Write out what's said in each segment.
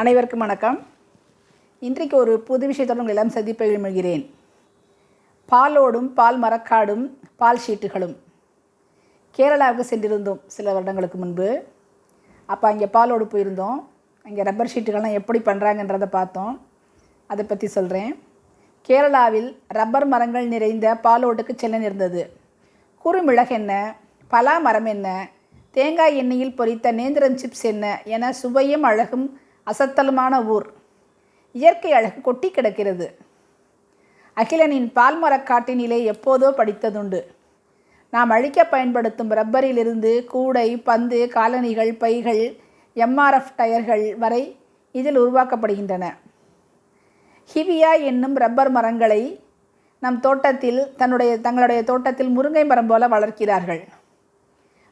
அனைவருக்கும் வணக்கம். இன்றைக்கு ஒரு புது விஷயத்தோடு உங்களை எல்லாம் சந்திப்பை விழுமுகிறேன் பாலோடும் பால் மரக்காடும் பால் ஷீட்டுகளும். கேரளாவுக்கு சென்றிருந்தோம் சில வருடங்களுக்கு முன்பு. அப்போ அங்கே பாலோடு போயிருந்தோம். அங்கே ரப்பர் ஷீட்டுகள்லாம் எப்படி பண்ணுறாங்கன்றதை பார்த்தோம். அதை பற்றி சொல்கிறேன் கேரளாவில் ரப்பர் மரங்கள் நிறைந்த பாலோட்டுக்கு செல்ல நேர்ந்தது. குறுமிளகு என்ன பலா மரம் என்ன தேங்காய் எண்ணெயில் பொரித்த நேந்திரம் சிப்ஸ் என்ன என சுவையும் அழகும் அசத்தலுமான ஊர். இயற்கை அழகு கொட்டி கிடக்கிறது. அகிலனின் பால்மரக்காட்டினிலே எப்போதோ படித்ததுண்டு. நாம் அழிக்க பயன்படுத்தும் ரப்பரிலிருந்து கூடை பந்து காலணிகள் பைகள் எம்ஆர்எஃப் டயர்கள் வரை இதில் உருவாக்கப்படுகின்றன. ஹிவியா என்னும் ரப்பர் மரங்களை நம் தோட்டத்தில் தன்னுடைய தங்களுடைய தோட்டத்தில் முருங்கை மரம் போல வளர்க்கிறார்கள்.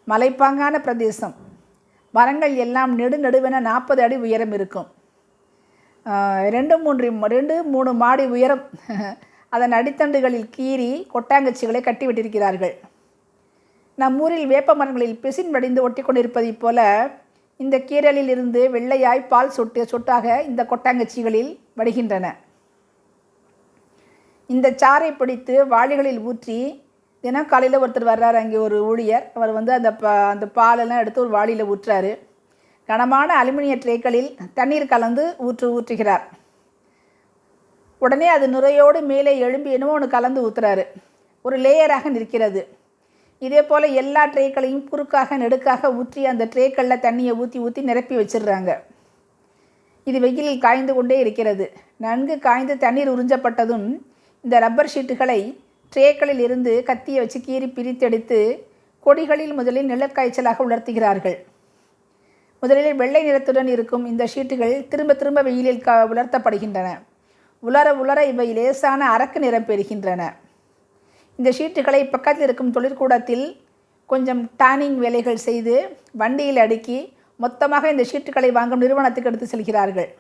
மலைப்பாங்கான பிரதேசம். மரங்கள் எல்லாம் நெடு நடுவென நாற்பது அடி உயரம் இருக்கும். ரெண்டு மூன்று ரெண்டு மூணு மாடி உயரம். அதன் அடித்தண்டுகளில் கீறி கொட்டாங்கச்சிகளை கட்டிவிட்டிருக்கிறார்கள். நம் ஊரில் வேப்ப மரங்களில் பிசின் வடிந்து ஒட்டி கொண்டிருப்பதைப் போல இந்த கீரலில் இருந்து வெள்ளையாய் பால் சொட்டு சொட்டாக இந்த கொட்டாங்கச்சிகளில் வடிகின்றன. இந்த சாறை பிடித்து வாளிகளில் ஊற்றி தினம் காலையில் ஒருத்தர் வர்றாரு அங்கே ஒரு ஊழியர். அவர் வந்து அந்த ப அந்த பாலெல்லாம் எடுத்து ஒரு வாளியில் ஊற்றுறாரு. கனமான அலுமினிய ட்ரேக்களில் தண்ணீர் கலந்து ஊற்று ஊற்றுகிறார். உடனே அது நுரையோடு மேலே எழும்பி என்னமோ ஒன்று கலந்து ஊற்றுறாரு ஒரு லேயராக நிற்கிறது. இதே போல் எல்லா ட்ரேக்களையும் குறுக்காக நெடுக்காக ஊற்றி அந்த ட்ரேக்களில் தண்ணியை ஊற்றி ஊற்றி நிரப்பி வச்சிடுறாங்க. இது வெயிலில் காய்ந்து கொண்டே இருக்கிறது. நன்கு காய்ந்து தண்ணீர் உறிஞ்சப்பட்டதும் இந்த ரப்பர் ஷீட்டுகளை ட்ரேக்களில் இருந்து கத்தியை வச்சு கீறி பிரித்தெடுத்து கொடிகளில் முதலில் நிலக்காய்ச்சலாக உலர்த்துகிறார்கள். முதலில் வெள்ளை நிறத்துடன் இருக்கும் இந்த ஷீட்டுகள் திரும்ப திரும்ப வெயிலில் க உலர்த்தப்படுகின்றன. உலர உலர இவை லேசான அரக்கு நிறம் பெறுகின்றன. இந்த ஷீட்டுகளை பக்கத்தில் இருக்கும் தொழிற்கூடத்தில் கொஞ்சம் டானிங் வேலைகள் செய்து வண்டியில் அடுக்கி மொத்தமாக இந்த ஷீட்டுகளை வாங்கும் நிறுவனத்துக்கு எடுத்து செல்கிறார்கள்.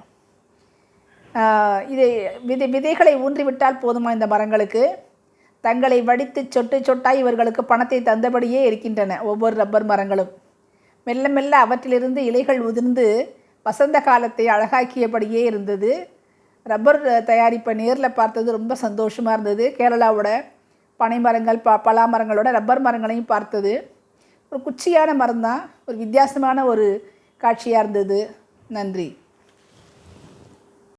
இதை விதை விதைகளை ஊன்றிவிட்டால் போதுமா இந்த மரங்களுக்கு? தங்களை வடித்து சொட்டு சொட்டாய் இவர்களுக்கு பணத்தை தந்தபடியே இருக்கின்றன ஒவ்வொரு ரப்பர் மரங்களும். மெல்ல மெல்ல அவற்றிலிருந்து இலைகள் உதிர்ந்து வசந்த காலத்தை அழகாக்கியபடியே இருந்தது. ரப்பர் தயாரிப்பை நேரில் பார்த்தது ரொம்ப சந்தோஷமாக இருந்தது. கேரளாவோட பனை மரங்கள் ப பலா மரங்களோட ரப்பர் மரங்களையும் பார்த்தது. ஒரு குச்சியான மரம் தான் ஒரு வித்தியாசமான ஒரு காட்சியாக இருந்தது. நன்றி.